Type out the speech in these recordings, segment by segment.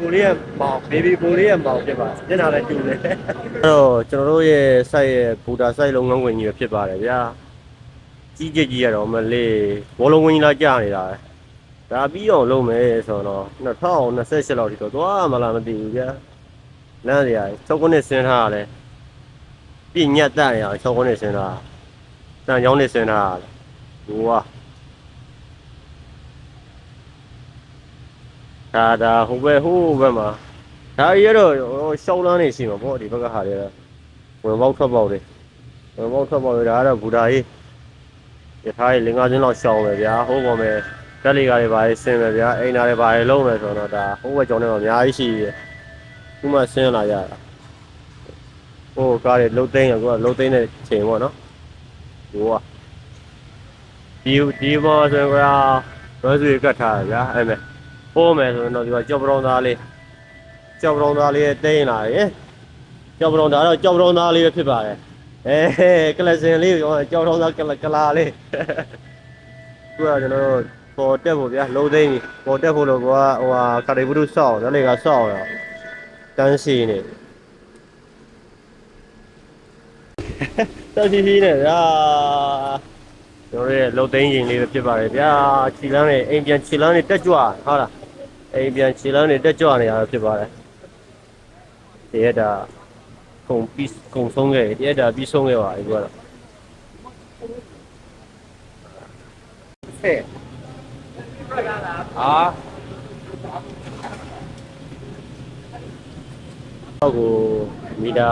ကိုလေးရဲ့မောင်ဘေဘီကိုလေးရဲ့မောင်ဖြစ်ပါမျက်နှာလည်းတူတယ်အဲ့တော့ကျွန်တော်တို့ရဲ့ site ရဲ့ဘူတာ site လုံးငန်းဝင်ကြီးပဲဖြစ်ပါတယ်ဗျာကြီးကြကြီးရတော့မလေးဘောလုံးဝင်ကြီးလာကြာနေတာပဲဒါပြီးအောင်လုပ်မယ်ဆိုတော့2028လောက်ထိတော့သွားမလားမသိဘူးဗျာလမ်းတွေရတယ်6ခုနှစ်ဆင်းထားရတယ်ပြညတ်တရ6ခုနှစ်ဆင်းထားတန်ချောင်းနှစ်ဆင်းထားရတယ်ဟိုက ဒါဒါဟိုဘက်ဟိုဘက်မှာဒါကြီးရတော့ရှောင်းလန်းနေရှိမှာပေါ့ဒီဘက်ကဟာတွေဝင်ပေါက်ထွက်ပေါက်တွေဝင်ပေါက်ထွက်ပေါက်တွေဒါကတော့ဘူတာကြီးရထားကြီးလင်္ကာချင်းလောက်ရှောင်းပဲဗျာဟိုပေါ်မယ်တက်လီကားတွေပါဆင်းပဲဗျာအိမ်နာတွေပါလုံးမယ်ဆိုတော့ဒါဟိုဘက်ကြောင်းတွေမှာအများကြီးရှိတယ်ခုမှဆင်းလာကြတာဟိုကားတွေလှုပ်သိမ်းရကူကလှုပ်သိမ်းတဲ့ချိန်ပေါ့နော်ဟိုကဒီဒီဘောဆိုရင်ကရောစုရကတ်ထားတယ်ဗျာအဲ့မဲ့ ပိုးမယ်ဆိုရင်တော့ဒီကကြောက်ပရောင်းသားလေးကြောက်ပရောင်းသားလေးတိန်းလာတယ်ကြောက်ပရောင်းသားတော့ကြောက်ပရောင်းသားလေးပဲဖြစ်ပါတယ်အဲကလစင်လေးကိုကြောက်ပရောင်းသားကလကလာလေးသူကကျွန်တော်တို့ပေါ်တက်ဖို့ဗျာလုံးသိန်းပေါ်တက်ဖို့လို့ကဟိုဟာကာရီဘူးတို့စောက်တယ်လေကစောက်တော့တန်းစီနေတော်စီစီနဲ့ဗျာကျွန်တော်ရဲ့လုံသိန်းရင်လေးပဲဖြစ်ပါတယ်ဗျာခြီလန်းနေအိမ်ပြန်ခြီလန်းနေတက်ကြွဟုတ်လား အိမ်ပြန်ခြီလန်းနေတက်ကြွနေရတာဖြစ်ပါတယ်တရက်တာကုံပြီးကုံဆုံးခဲ့တရက်တာပြီးဆုံးခဲ့ပါပြီကတော့ဟဲ့အာဟောက်ကိုမီတာ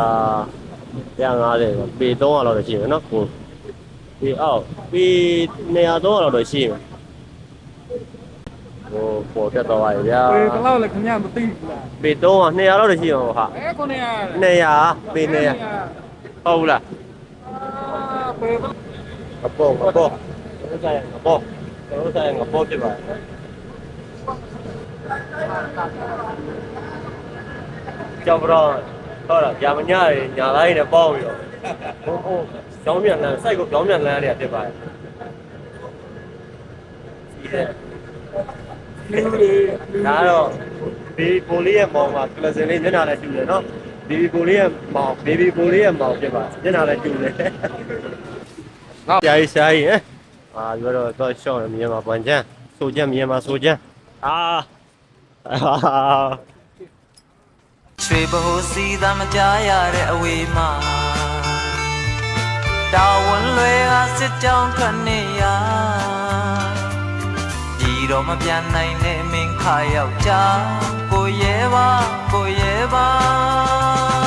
150ပေါ့ပေ300လောက်တော့ရှိမယ်နော်ကိုဒီအောက်ပြီး200 300လောက်တော့ရှိမှာ ဟိုပေါ်တက်သွားပါရဲ့ဗျာပေကတော့လည်းခင်ဗျာမသိဘူးလားပေ300 200လောက်တော့ရှိမှာဟာအဲကိုနေရ200ပေ200ဟုတ်ဘူးလားပေအပေါ်အပေါ်တို့ဆိုင်အပေါ်တို့ဆိုင်အပေါ်ဖြစ်ပါကြောက်တော့ဟုတ်လားကြာမညရညာလိုက်နဲ့ပေါင်းပြီးတော့ဟိုဟိုကြောင်းမြန်လန်းစိုက်ကိုကြောင်းမြန်လန်းရဖြစ်ပါတယ်ဒီတဲ့လူတွေ ဒါကတော့ဘေဘီပိုလေးရဲ့မောင်မှာကလစင်လေးမျက်နှာလည်းတူတယ်နော်ဘေဘီပိုလေးရဲ့မောင်ဘေဘီပိုလေးရဲ့မောင်ဖြစ်ပါမျက်နှာလည်းတူတယ်နော်ကြာကြီးရှားကြီးဟဲ့အာဒီတော့တော့ရှော့မြန်မာပန်ချမ်းဆိုချမ်းမြန်မာဆိုချမ်းအာအာရွှေဘိုးစီသာမကြားရတဲ့အဝေးမှာတာဝန်လွယ်ဟာစစ်ကြောင်းခနဲ့ရဒီ တော့မပြန်နိုင်နဲ့မင်းခါယောက်ျားကိုရဲပါကိုရဲပါ